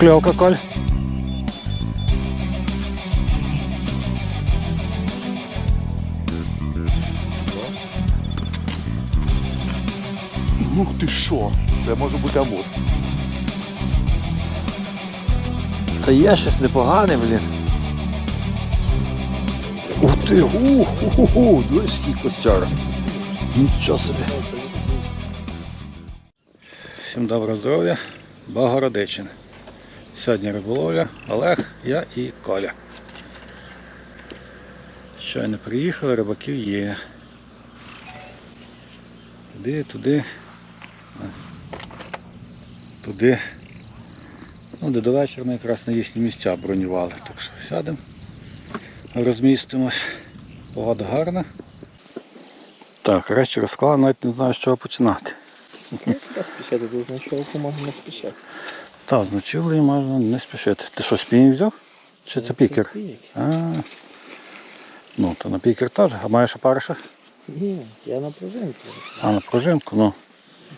Покльовка, Коль. Ну ти що? Це може бути амур. Та є щось непогане, блін. Ух ти, ух, ух, ух, дивись, який костяр. Нічого собі. Всім доброго здоров'я, Богородичини. Сьогодні риболовля, Олег, я і Коля. Щойно приїхали, рибаків є. Туди, туди. Туди. Ну, де до вечора ми якраз на їхні місця бронювали. Так що сядемо, розмістимось. Погода гарна. Так, речі розклали, навіть не знаю, з чого починати. Спішати значок можна не спішати. Так, з ночівлею можна не спішити. Ти що, спінінг взяв? Чи це пікер? А, ну, то на пікер теж. А маєш опариша? Ні, я на пружинку. А на пружинку, ну.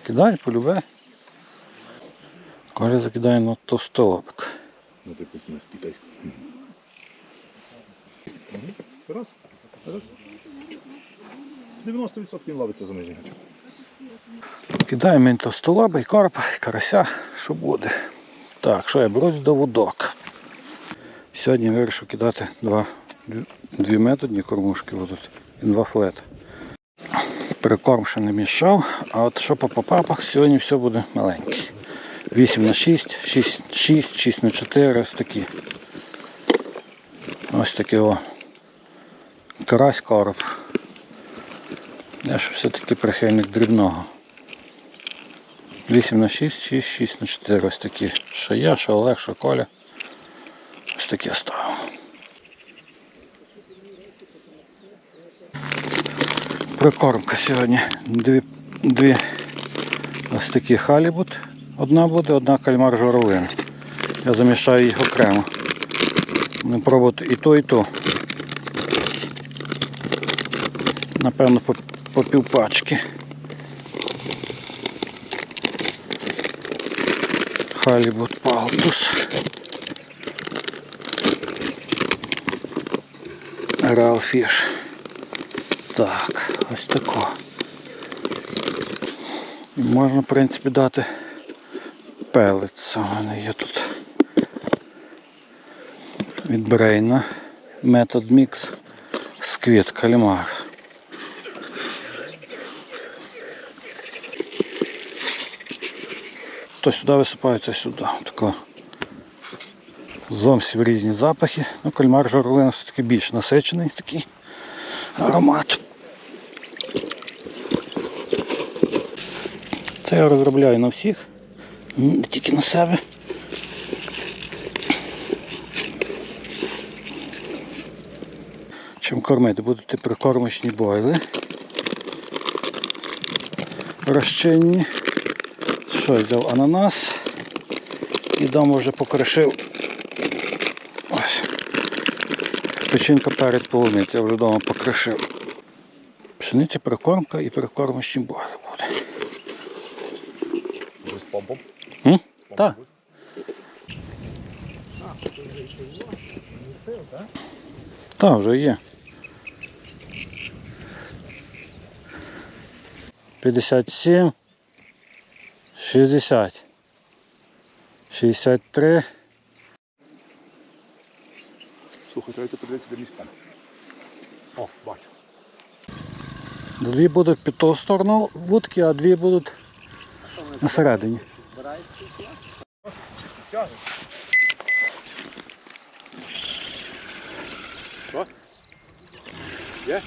Кидай, полюбе. Коля закидає на товстолобик. Ну ти смс китайську. Раз. Раз. 90% він ловиться за нижній гачок. Кидаємо він товстолоба і коропа, карася, що буде. Так, що я берусь до вудок. Сьогодні вирішив кидати два, дві методні кормушки будуть і два флети. Прикорм ще не мішав, а от що по попапах, сьогодні все буде маленьке. 8 на 6, 6, 6, 6 на 4, ось такі. Ось такі о. Карась короб. Я ж все-таки прихильник дрібного. 8 на 6, 6, 6 на 4. Ось такі. Що я, що Олег, що Коля. Ось такі ставимо. Прикормка сьогодні. Дві, дві ось такі халібут. Одна буде, одна кальмар журавлин. Я замішаю їх окремо. Не пробувати і то, і то. Напевно, по, по півпачки. Халібут палтус. Ралфіш. Так, ось тако. Можна, в принципі, дати пелець. У мене є тут від Брейна. Метод мікс сквіт калімар. То сюди висипається сюди. Тако. Зовсім різні запахи. Ну, кальмар журавлина все-таки більш насичений такий аромат. Це я розробляю на всіх, не тільки на себе. Чим кормити? Будуть прикормочні бойли. Розчинні. Що я взяв ананас і дома вже покришив. Ось. Печінка перед полуниця, я вже вдома покришив. Пшениця прикормка і прикормочні бойли буде. З помпом. Так. Так, вже є. 57, 60, 63. Слухай, йти подивитися до міська. О, бачу. Дві будуть під ту сторону вудки, а дві будуть на середині. Що? Є?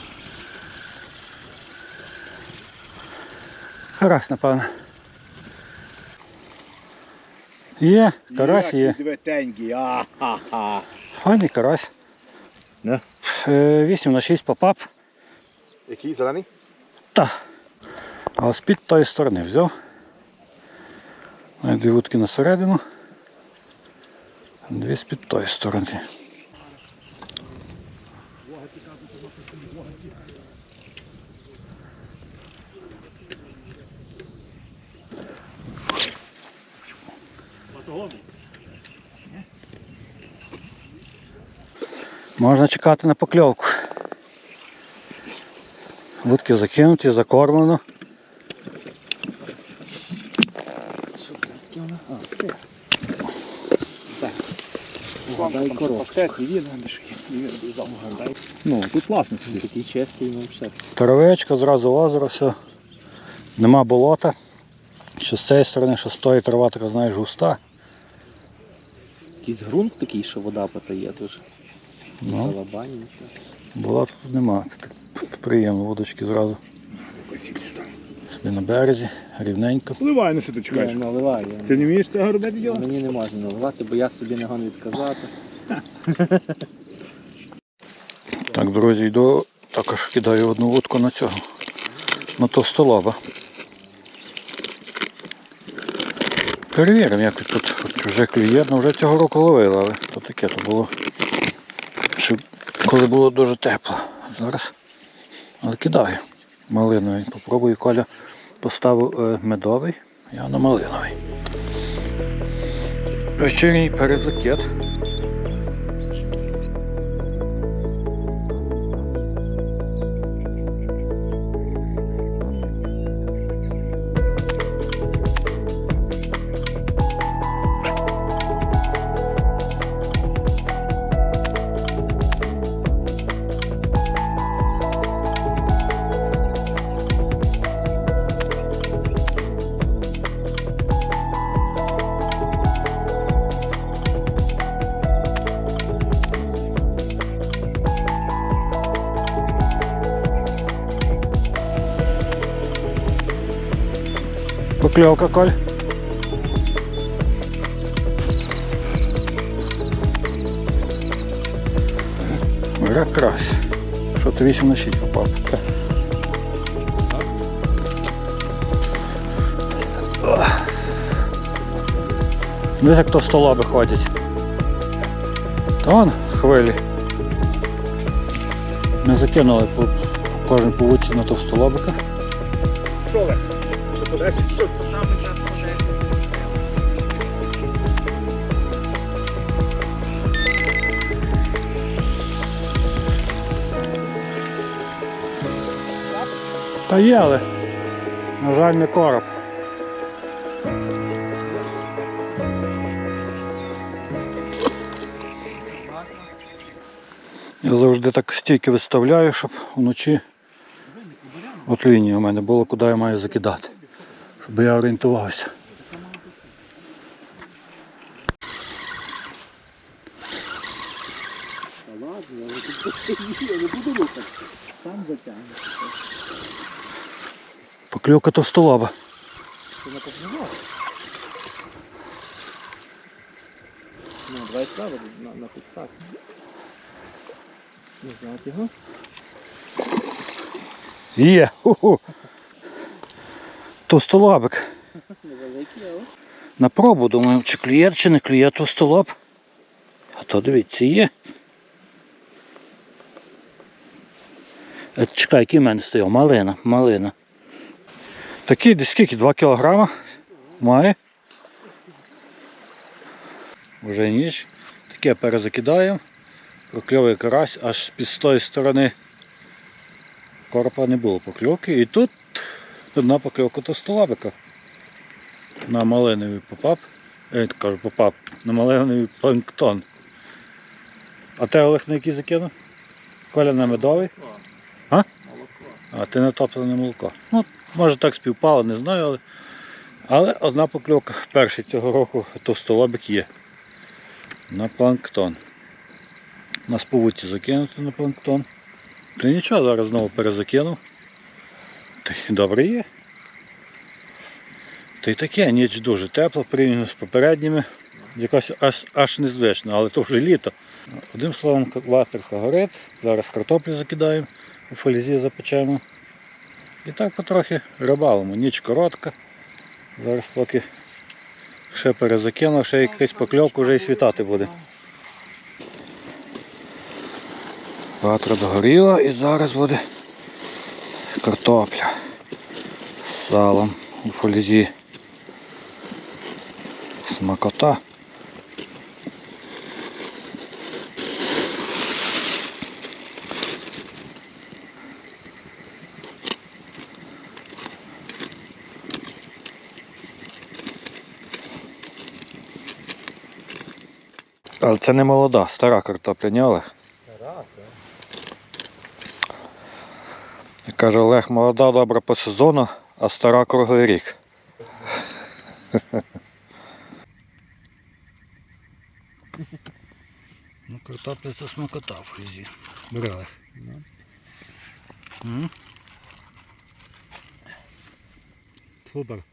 Карась, напевно. Є, карась є. А-ха-ха. Файний карась. Да? Е, 8 на 6 попап. Який зелений? Так. А з-під тої сторони взяв. Дві вудки на середину. Дві з-під тої сторони. Можна чекати на покльовку. Вудки закинуті, закормлено. Ну, тут класно Він такий чистий, ну все. Травичка, зразу озеро, все. Нема болота. Що з цієї сторони, що з тої трава така, знаєш, густа. Якийсь ґрунт такий, що вода потає дуже. Ну, Балабані, нічого. болота тут нема. Це так приємно, водочки зразу Посіль сюди. собі на березі, рівненько. Впливай, ну що ти Я чекаєш? наливаю. Ти не вмієш цього робити діло? Мені не можна наливати, бо я собі не гон відказати. Так, друзі, йду, також кидаю одну вудку на цього. На товстолоба. Перевіримо, як тут чуже клює. Ну вже цього року ловили, але то таке то було. Щоб коли було дуже тепло. Зараз. Але кидаю. Малиновий. Попробую, Коля поставив е, медовий, я на малиновий. Вечірній перезакид. Покльовка, Коль. Якраз. Що ти 8 на 6 попав? Ну як то столоби ходять. Та вон хвилі. Ми закинули кожен по на товстолобика. Що ви? Що по 10? Та є, але, на жаль, не короб. Я завжди так стійки виставляю, щоб вночі от лінії у мене було, куди я маю закидати. Щоб я орієнтувався. Сам. Ти не? Ну, давай справа на, на підсак. Не знати його. Є! Ху-ху. Товстолобик. На пробу думаю, чи клює, чи не клює товстолоб. А то дивіться, є. Е, Чекай, який в мене стояв? Малина, малина. Такий десь скільки? 2 кілограма має. Вже ніч. Таке перезакидаємо. Прокльовує карась, аж з тої сторони коропа не було покльовки. І тут одна покльовка товстолобика на малиновий попап. Я кажу попап, на малиновий планктон. А ти Олег на який закинув? Коля на медовий? А? А ти на топлене молоко. Ну, може так співпало, не знаю, але. Але одна покльовка перший цього року товстолобик є. На планктон. На сповуті закинути на планктон. Та нічого, зараз знову перезакинув. Й добре є. Та й таке, ніч дуже тепло порівняно з попередніми. Якось аж, аж незвично, але то вже літо. Одним словом, ватерка горить. Зараз картоплю закидаємо, у фолізі запечемо. І так потрохи рибалимо. Ніч коротка. Зараз поки ще перезакинув, ще якась покльовка вже і світати буде. Ватра догоріла і зараз буде картопля з салом у фользі. Смакота. Але це не молода, стара картопля, не Олег? Каже Олег, молода добра по сезону, а стара круглий рік. Ну, картопля це смакота в. Бери Олег. М? Супер.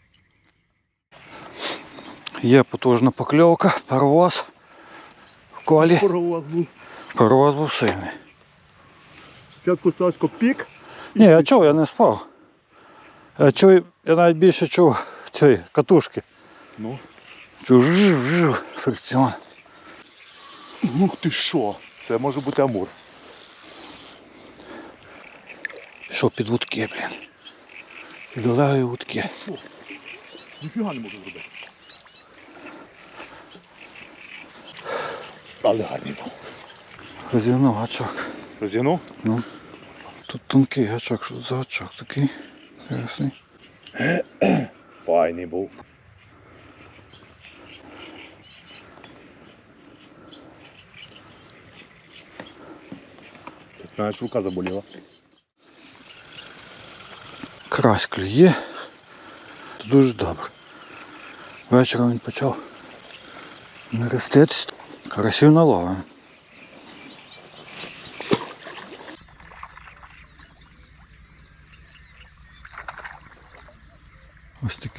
Є потужна покльовка, паровоз в колі. Паровоз був. Паровоз був сильний. Спочатку Сашко пік. Ні, я чув, я не спав. Я чув, я навіть більше чув цієї катушки. Ну. Чув жив, фрикціон. Ух ти що? Це може бути амур. Пішов під вудки, блін. Під Олегою вудки. Ніфіга не можу зробити. Але гарний був. Розігнув гачок. Розігнув? Ну. Тут тонкий гачок, що за гачок такий. Ясний. Файний був. Знаєш, рука заболіла. Карась клює. Дуже добре. Вечором він почав. Карасів наловимо. Ось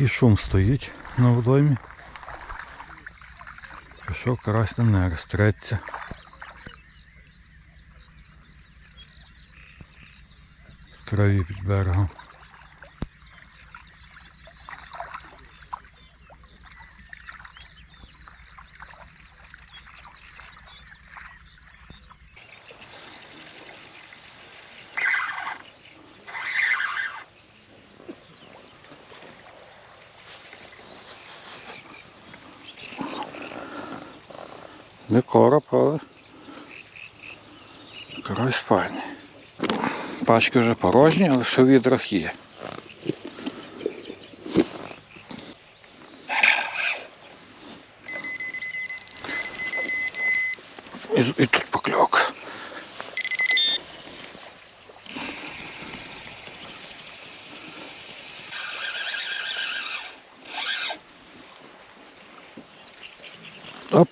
такий шум стоїть на водоймі. Пішов карась на не треться. В траві під берегом. Не короб, але карась файний. Пачки вже порожні, але що відрах є. І, і тут покльовка. Оп.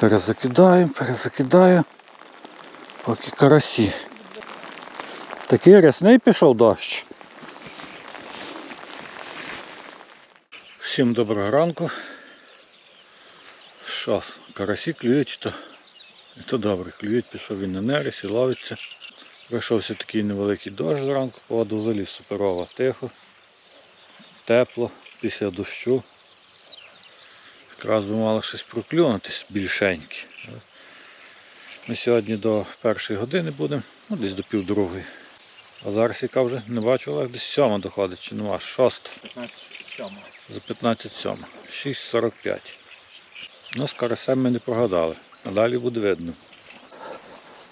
Перезакидаємо, перезакидаємо. Поки карасі. Такий рясний пішов дощ. Всім доброго ранку. Що, карасі клюють, то, і то добре клюють, пішов він на нересі, ловиться. Пройшовся такий невеликий дощ зранку, погода взагалі суперова, тихо, тепло, після дощу. Якраз би мало щось проклюнутись більшеньке. Ми сьогодні до першої години будемо, ну десь до півдругої. А зараз яка вже не бачу, але десь сьома доходить, чи нема, шоста. 15 сьома. За 15 сьома. 6.45. Ну, з карасем ми не прогадали. А далі буде видно.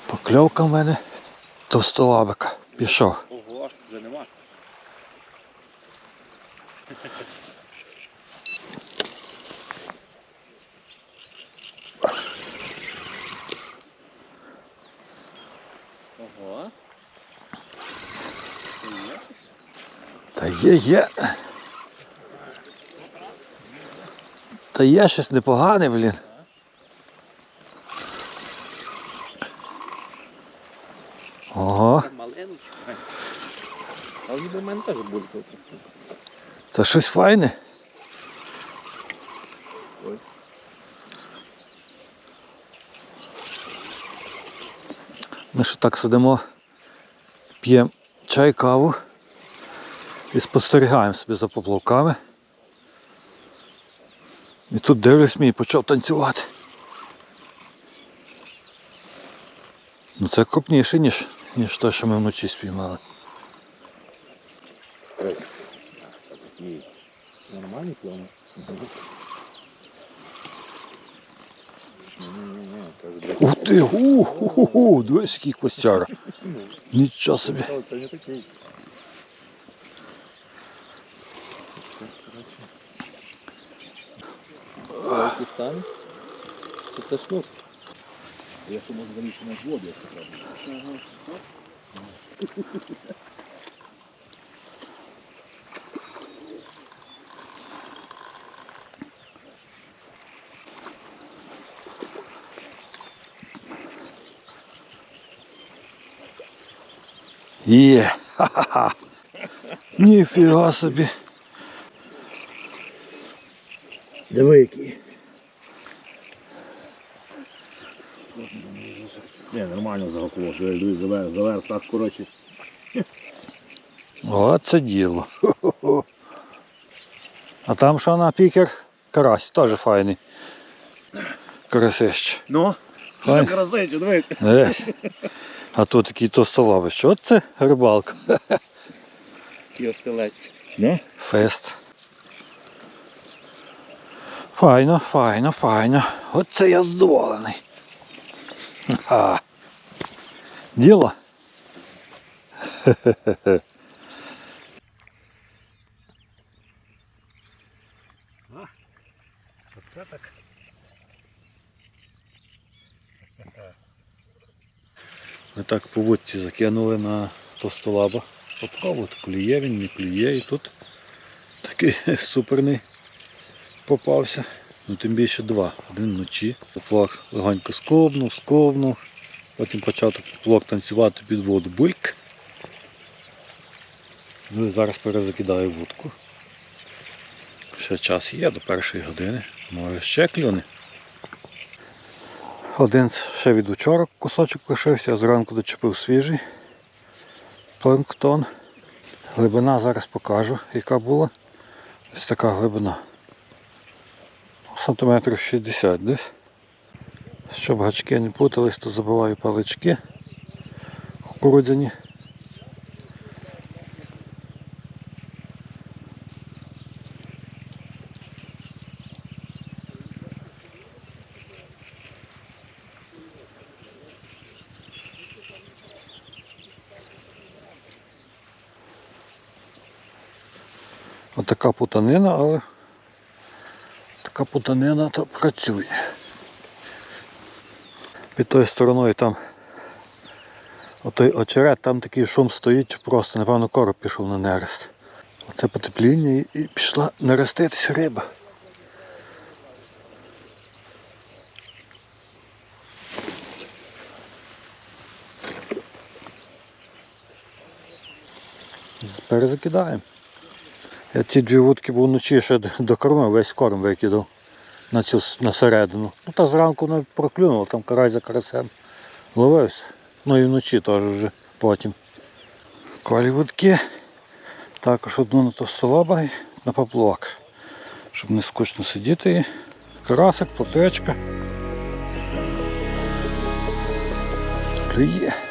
Покльовка в мене товстолабика. Пішов. Ого, вже нема. Ого. Є щось? Та є, є. Та є щось непогане, блін. Ого, ніби в мене теж тут. це щось файне. Ми ще так сидимо, п'ємо чай, каву і спостерігаємо собі за поплавками. І тут дивлюсь мій почав танцювати. Ну це крупніше, ніж, ніж те, що ми вночі спіймали. Це такий нормальний план. Ні-ні-ні, це вже Ух ти! У-ху-ху-ху! Дивись, який костяра. Нічого собі. Це не такий. Ти стане? Це це шнур. Я ще можу залізти на воду, якщо треба. Є. Ха-ха-ха. Ніфіга собі. Диви який. Не, що я дивись, завер, завер, так, коротше. О, це діло. А там що на пікер? Карась, теж файний. Карасище. Ну, Файн. красивче, дивись. Есь. А тут такий тостоловище. От це рибалка. Кіоселечик. Ну? Фест. Файно, файно, файно. Оце я здоволений. Ха. Діло. Оце так. Ми так по вудці закинули на тостолаба. Попробуй, клює він, не клює. І тут такий суперний попався. Ну тим більше два. Один вночі. Поплавок легонько сковнув, сковнув. Потім почав поплавок танцювати під воду. Бульк. Ну і зараз перезакидаю вудку. Ще час є до першої години. Може ще клюне. Один ще від учора кусочок лишився, а зранку дочепив свіжий планктон. Глибина зараз покажу, яка була. Ось така глибина. Сантиметрів 60 десь. Щоб гачки не путались, то забиваю палички кукурудзяні. Отака путанина, але така путанина то працює. Під тою стороною там отой очерет, там такий шум стоїть просто, напевно, короб пішов на нерест. Оце потепління і, пішла нереститись риба. Перезакидаємо. Я ці дві вудки був вночі ще докормив, весь корм викидав на цю на середину. Ну та зранку не проклюнуло, там карась за карасем ловився. Ну і вночі теж вже потім. Колі вудки. Також одну на товстолоба і на поплавок. Щоб не скучно сидіти. Карасик, плотвечка. Клює.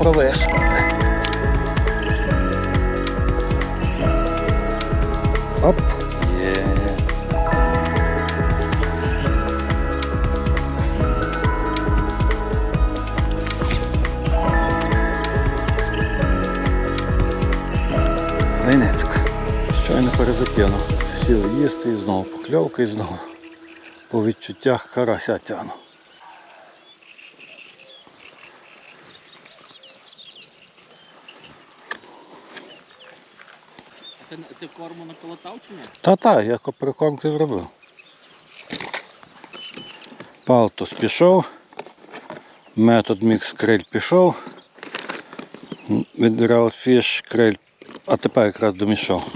На. Оп. Є. Щойно перезакинув. Сів їсти і знову покльовка і знову. По відчуттях карася тяну. Ти, ти корму наколотав чи ні? Та-та, я прикормки зробив. Палтус пішов. Метод мікс криль пішов. Від Fish криль. А тепер якраз домішав.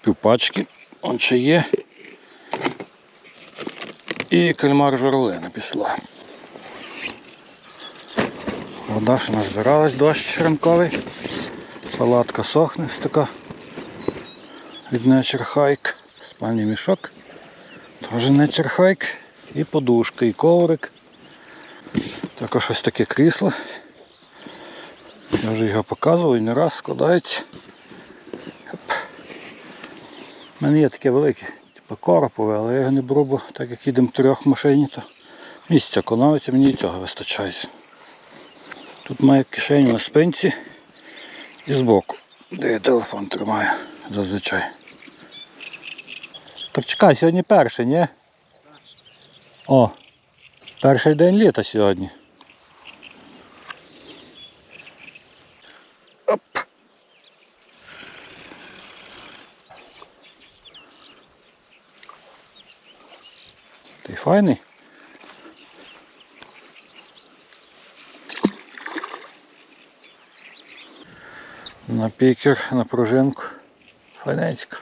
Півпачки. Он ще є. І кальмар журавлина пішла. Вода ще назбиралась, дощ ранковий. Палатка сохне, така від Nature Hike. Спальний мішок. Теж Nature Hike. І подушка, і коврик. Також ось таке крісло. Я вже його показував і не раз складається. У мене є таке велике, типу коропове, але я його не беру, бо так як їдемо трьох машині, то місця економить, і мені і цього вистачає. Тут має кишеню на спинці і збоку, де я телефон тримаю зазвичай. Так чекай, сьогодні перший, ні? О, перший день літа сьогодні. Оп. Ти файний? На пікер, на пружинку. Файненько.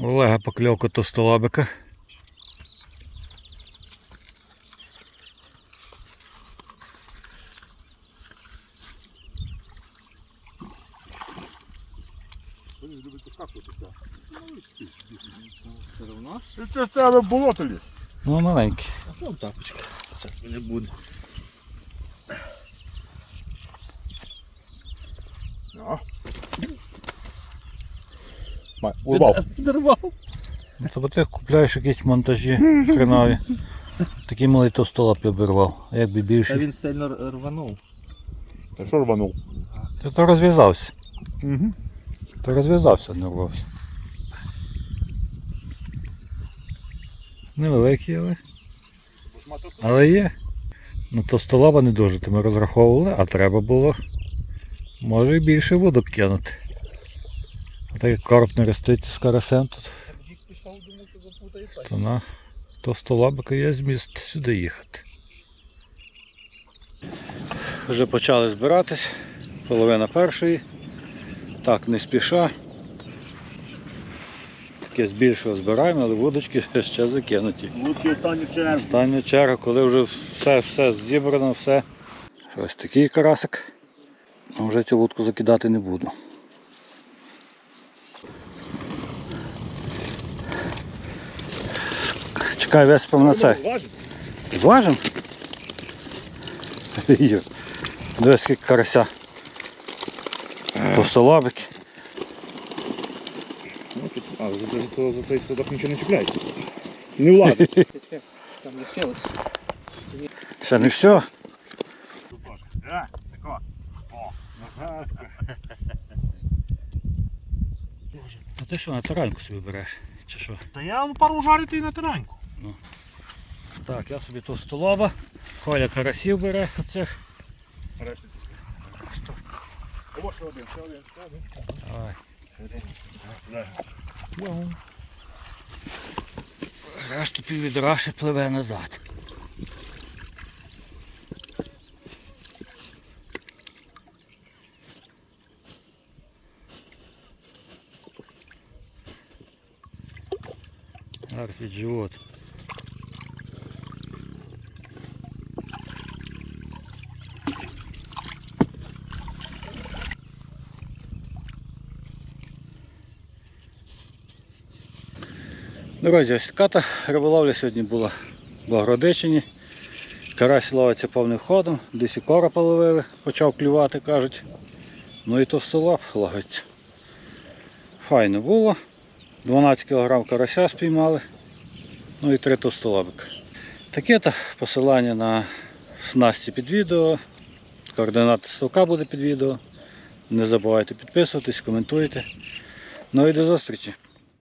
Олега покльовка товстолобика. Вони люблять поскакувати. Це у нас? Це в тебе болото ліс. Ну, маленький. А що тапочка? Зараз мене буде. На. Май, урвав. Дорвав. Ну, Тобто ти купляєш якісь монтажі хренові. Такий малий товстолап я обірвав. А якби Та більший. він сильно рванув. Та що рванув? Ти то розв'язався. Угу. То розв'язався, не рвався. Невеликий, але. Але є. Ну товстолаба не дуже то ми розраховували, а треба було. Може і більше вудок кинути. А так як короб не ростить з карасем, то, Дік пішов, думав, то на є зміст сюди їхати. Вже почали збиратись. Половина першої. Так, не спіша. Таке збільшого збираємо, але вудочки ще закинуті. Лучше останню чергу. Остання черга, коли вже все, все зібрано, все. Ось такий карасик. Ну, Вже цю вудку закидати не буду. Чекай, веспом на це. Важить? Дивись, скільки карася. Посолобики. Ну, тут, а, за, за, за цей садок нічого не чіпляється. Не влазить. Там лишилось. Ще не все. Е, тако. О, нагадка. А ти що, на таранку собі береш? Чи що? Та я вам пару жарити і на тараньку. Так, я собі тут столова. Коля карасів бере оцих. Решті. Ще один, ще один, ще один. Давай. Решту піввідра ще пливе назад. Зараз від живот. Друзі, ось така та риболовля сьогодні була в Богородичині. Карась ловиться повним ходом, десь і коропа ловили, почав клювати, кажуть. Ну і товстолап ловиться. Файно було. 12 кг карася спіймали. Ну і 3 товстолабика. Таке то посилання на снасті під відео. Координати ставка буде під відео. Не забувайте підписуватись, коментуйте. Ну і до зустрічі.